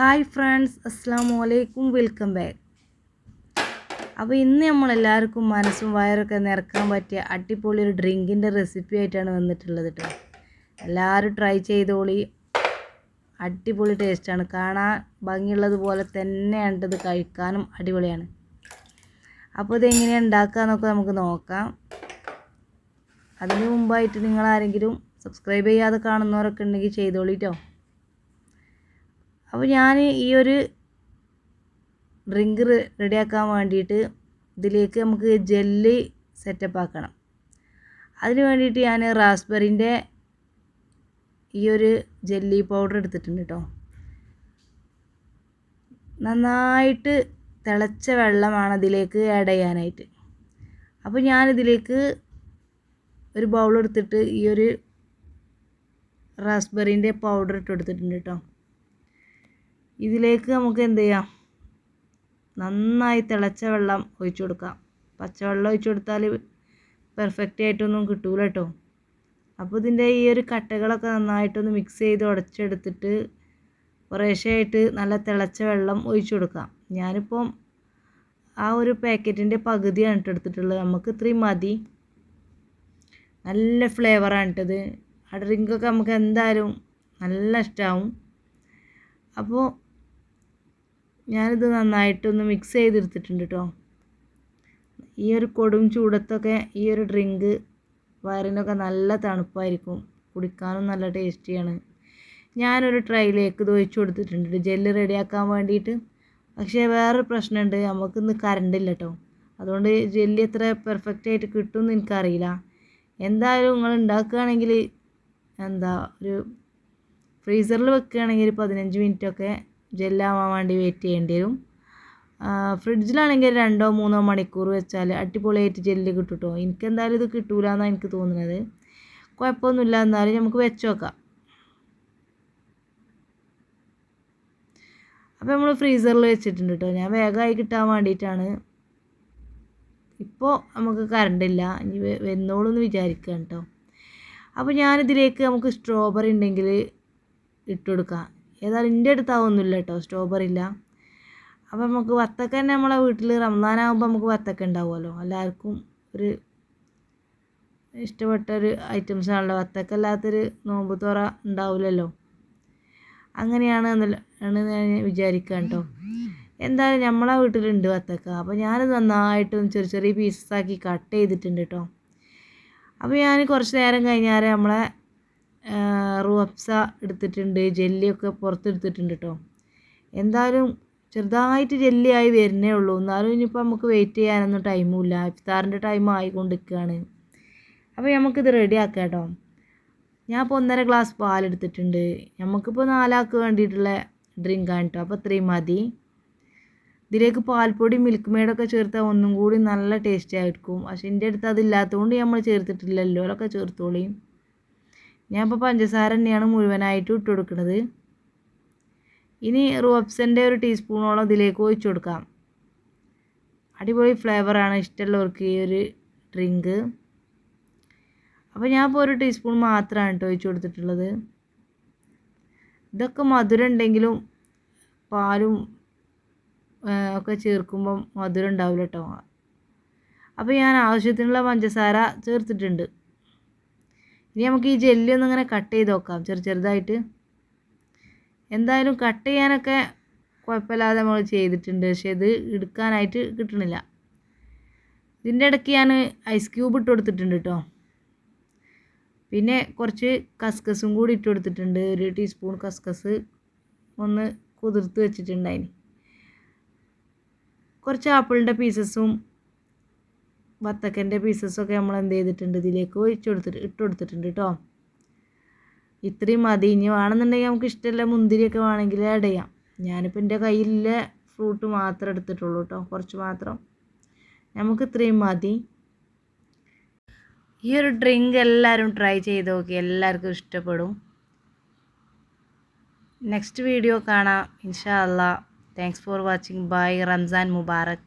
Hi friends അസ്സാം വലൈക്കും welcome back. അപ്പോൾ ഇന്ന് നമ്മളെല്ലാവർക്കും മനസ്സും വയറൊക്കെ നിറക്കാൻ പറ്റിയ അടിപൊളി ഒരു ഡ്രിങ്കിന്റെ റെസിപ്പി ആയിട്ടാണ് വന്നിട്ടുള്ളത് കേട്ടോ എല്ലാവരും ട്രൈ ചെയ്തോളി. അടിപൊളി ടേസ്റ്റാണ് കാണാൻ ഭംഗിയുള്ളത് പോലെ തന്നെയാണ് ഇത് കഴിക്കാനും അടിപൊളിയാണ്. അപ്പോൾ ഇതെങ്ങനെയാണ് ഉണ്ടാക്കുക നമുക്ക് നോക്കാം. അതിന് മുമ്പായിട്ട് നിങ്ങൾ ആരെങ്കിലും സബ്സ്ക്രൈബ് ചെയ്യാതെ കാണുന്നവരൊക്കെ ഉണ്ടെങ്കിൽ ചെയ്തോളിട്ടോ അപ്പോൾ ഞാൻ ഈ ഒരു ഡ്രിങ്ക് റെഡിയാക്കാൻ വേണ്ടിയിട്ട് ഇതിലേക്ക് നമുക്ക് ജെല്ല് സെറ്റപ്പ് ആക്കണം. അതിന് വേണ്ടിയിട്ട് ഞാൻ റാസ്ബെറിന്റെ ഈ ഒരു ജെല്ലി പൗഡർ എടുത്തിട്ടുണ്ട് കേട്ടോ. നന്നായിട്ട് തിളച്ച വെള്ളമാണ് അതിലേക്ക് ആഡ് ചെയ്യാനായിട്ട്. അപ്പോൾ ഞാനിതിലേക്ക് ഒരു ബൗൾ എടുത്തിട്ട് ഈ ഒരു റാസ്ബെറിന്റെ പൗഡർ ഇട്ട് കൊടുത്തിട്ടുണ്ട് കേട്ടോ. ഇതിലേക്ക് നമുക്ക് എന്ത് ചെയ്യാം? നന്നായി തിളച്ച വെള്ളം ഒഴിച്ചു കൊടുക്കാം. പച്ചവെള്ളം ഒഴിച്ചു കൊടുത്താൽ പെർഫെക്റ്റ് ആയിട്ടൊന്നും കിട്ടൂല കേട്ടോ അപ്പോൾ ഇതിന്റെ ഈ ഒരു കട്ടകളൊക്കെ നന്നായിട്ടൊന്ന് മിക്സ് ചെയ്ത് ഉടച്ചെടുത്തിട്ട് കുറേശ്ശെയായിട്ട് നല്ല തിളച്ച വെള്ളം ഒഴിച്ചു കൊടുക്കാം. ഞാനിപ്പം ആ ഒരു പാക്കറ്റിന്റെ പകുതിയാണ് എടുത്തിട്ടുള്ളത്. നമുക്ക് ഇത്രയും മതി. നല്ല ഫ്ലേവറാണ് ഇട്ടത് ആ ഡ്രിങ്കൊക്കെ നമുക്ക് എന്തായാലും നല്ല ഇഷ്ടമാവും അപ്പോൾ ഞാനിത് നന്നായിട്ടൊന്ന് മിക്സ് ചെയ്തെടുത്തിട്ടുണ്ട് കേട്ടോ ഈ ഒരു കൊടും ചൂടത്തൊക്കെ ഈ ഒരു ഡ്രിങ്ക് വയറിനൊക്കെ നല്ല തണുപ്പായിരിക്കും. കുടിക്കാനും നല്ല ടേസ്റ്റിയാണ് ഞാനൊരു ട്രൈയിലേക്ക് ഇത് ഒഴിച്ചു കൊടുത്തിട്ടുണ്ട്. ജെല്ല് റെഡിയാക്കാൻ വേണ്ടിയിട്ട്. പക്ഷേ വേറൊരു പ്രശ്നമുണ്ട്. നമുക്കിന്ന് കറണ്ടില്ല കേട്ടോ അതുകൊണ്ട് ജെല്ലി എത്ര പെർഫെക്റ്റ് ആയിട്ട് കിട്ടുമെന്ന് എനിക്കറിയില്ല. എന്തായാലും നിങ്ങൾ ഉണ്ടാക്കുകയാണെങ്കിൽ എന്താ ഒരു ഫ്രീസറിൽ വെക്കുകയാണെങ്കിൽ പതിനഞ്ച് മിനിറ്റൊക്കെ ജെല്ലാവാൻ വേണ്ടി വെയിറ്റ് ചെയ്യേണ്ടി വരും. ഫ്രിഡ്ജിലാണെങ്കിൽ രണ്ടോ മൂന്നോ മണിക്കൂർ വെച്ചാൽ അടിപൊളിയായിട്ട് ജെല്ല് കിട്ടും കേട്ടോ എനിക്ക് എന്തായാലും ഇത് കിട്ടൂല എന്നാണ് എനിക്ക് തോന്നുന്നത് കുഴപ്പമൊന്നുമില്ല എന്നാലും നമുക്ക് വെച്ച് നോക്കാം. അപ്പോൾ നമ്മൾ ഫ്രീസറിൽ വെച്ചിട്ടുണ്ട് കേട്ടോ ഞാൻ വേഗമായി കിട്ടാൻ വേണ്ടിയിട്ടാണ്. ഇപ്പോൾ നമുക്ക് കറണ്ട് ഇല്ല. ഇനി വന്നോളൂ എന്ന് വിചാരിക്കുകയാണ് കേട്ടോ അപ്പോൾ ഞാനിതിലേക്ക് നമുക്ക് സ്ട്രോബെറി ഉണ്ടെങ്കിൽ ഇട്ട് കൊടുക്കാം. ഏതായാലും എന്റെ അടുത്ത് ഇല്ല കേട്ടോ സ്ട്രോബെറി ഇല്ല. അപ്പോൾ നമുക്ക് വത്തക്ക തന്നെ നമ്മളെ വീട്ടിൽ റംസാനാകുമ്പോൾ നമുക്ക് വത്തക്ക ഉണ്ടാവുമല്ലോ എല്ലാവർക്കും ഒരു ഇഷ്ടപ്പെട്ട ഒരു ഐറ്റംസ് ആണല്ലോ. വത്തക്ക അല്ലാത്തൊരു നോമ്പ് തുറ ഉണ്ടാവില്ലല്ലോ അങ്ങനെയാണ് ആണ് ഞാൻ വിചാരിക്കുക കേട്ടോ എന്തായാലും നമ്മളെ വീട്ടിലുണ്ട് വത്തക്ക. അപ്പോൾ ഞാനത് നന്നായിട്ടും ചെറിയ ചെറിയ പീസസാക്കി കട്ട് ചെയ്തിട്ടുണ്ട് കേട്ടോ അപ്പോൾ ഞാൻ കുറച്ച് നേരം കഴിഞ്ഞാൽ നമ്മളെ റൂപ്സ എടുത്തിട്ടുണ്ട് ജെല്ലിയൊക്കെ പുറത്തെടുത്തിട്ടുണ്ട് കേട്ടോ എന്തായാലും ചെറുതായിട്ട് ജെല്ലിയായി വരുന്നേ ഉള്ളൂ. എന്നാലും ഇനിയിപ്പോൾ നമുക്ക് വെയിറ്റ് ചെയ്യാനൊന്നും ടൈമില്ല ഇഫ്താറിന്റെ ടൈം ആയിക്കൊണ്ടിരിക്കുകയാണ് അപ്പോൾ നമുക്കിത് റെഡി ആക്കാം കേട്ടോ ഞാൻ ഇപ്പോൾ ഒന്നര ഗ്ലാസ് പാലെടുത്തിട്ടുണ്ട്. നമുക്കിപ്പോൾ നാലാൾക്ക് വേണ്ടിയിട്ടുള്ള ഡ്രിങ്കാണ് കേട്ടോ അപ്പോൾ ഇത്രയും മതി. ഇതിലേക്ക് പാൽപ്പൊടി മിൽക്ക് മെയ്ഡൊക്കെ ചേർത്താൽ ഒന്നും കൂടി നല്ല ടേസ്റ്റി ആയിരിക്കും. പക്ഷെ എന്റെ അടുത്ത് അതില്ലാത്തതുകൊണ്ട് നമ്മൾ ചേർത്തിട്ടില്ലല്ലോ. അതൊക്കെ ചേർത്തോളിയും ഞാൻ ഇപ്പോൾ പഞ്ചസാര തന്നെയാണ് മുഴുവനായിട്ട് ഇട്ട് കൊടുക്കുന്നത് ഇനി റോപ്സന്റെ ഒരു ടീസ്പൂണോളം ഇതിലേക്ക് ഒഴിച്ചു കൊടുക്കാം. അടിപൊളി ഫ്ലേവറാണ് ഇഷ്ടമുള്ളവർക്ക് ഈ ഒരു ഡ്രിങ്ക് അപ്പോൾ ഞാൻ ഇപ്പോൾ ഒരു ടീസ്പൂൺ മാത്രമാണ് കേട്ടോ ഒഴിച്ചു കൊടുത്തിട്ടുള്ളത്. ഇതൊക്കെ മധുരം ഉണ്ടെങ്കിലും പാലും ഒക്കെ ചേർക്കുമ്പം മധുരം ഉണ്ടാവില്ല കേട്ടോ. അപ്പോൾ ഞാൻ ആവശ്യത്തിനുള്ള പഞ്ചസാര ചേർത്തിട്ടുണ്ട്. ഇനി നമുക്ക് ഈ ജെല്ലി ഒന്ന് ഇങ്ങനെ കട്ട് ചെയ്ത് നോക്കാം ചെറു ചെറുതായിട്ട്. എന്തായാലും കട്ട് ചെയ്യാനൊക്കെ കുഴപ്പമില്ലാതെ നമ്മൾ ചെയ്തിട്ടുണ്ട്. പക്ഷേ ഇത് എടുക്കാനായിട്ട് കിട്ടണില്ല. ഇതിന്റെ ഇടയ്ക്ക് ഞാൻ ഐസ് ക്യൂബ് ഇട്ട് കൊടുത്തിട്ടുണ്ട് കേട്ടോ പിന്നെ കുറച്ച് കസ്കസും കൂടി ഇട്ട് കൊടുത്തിട്ടുണ്ട്. ഒരു ടീസ്പൂൺ കസ്കസ് ഒന്ന് കുതിർത്ത് വെച്ചിട്ടുണ്ടായിന്. കുറച്ച് ആപ്പിളിന്റെ പീസസും വത്തക്കന്റെ പീസസൊക്കെ നമ്മൾ എന്ത് ചെയ്തിട്ടുണ്ട്? ഇതിലേക്ക് ഒഴിച്ചു കൊടുത്തിട്ട് ഇട്ട് കൊടുത്തിട്ടുണ്ട് കേട്ടോ ഇത്രയും മതി. ഇനി വേണമെന്നുണ്ടെങ്കിൽ നമുക്ക് ഇഷ്ടമല്ല മുന്തിരിയൊക്കെ വേണമെങ്കിൽ ആഡ് ചെയ്യാം. ഞാനിപ്പോൾ എന്റെ കയ്യിലെ ഫ്രൂട്ട് മാത്രം എടുത്തിട്ടുള്ളൂ കേട്ടോ കുറച്ച് മാത്രം. നമുക്ക് ഇത്രയും മതി. ഈ ഒരു ഡ്രിങ്ക് എല്ലാവരും ട്രൈ ചെയ്ത് നോക്കി. എല്ലാവർക്കും ഇഷ്ടപ്പെടും. നെക്സ്റ്റ് വീഡിയോ കാണാം. ഇൻഷാ അല്ലാ thanks for watching bye Ramzan Mubarak.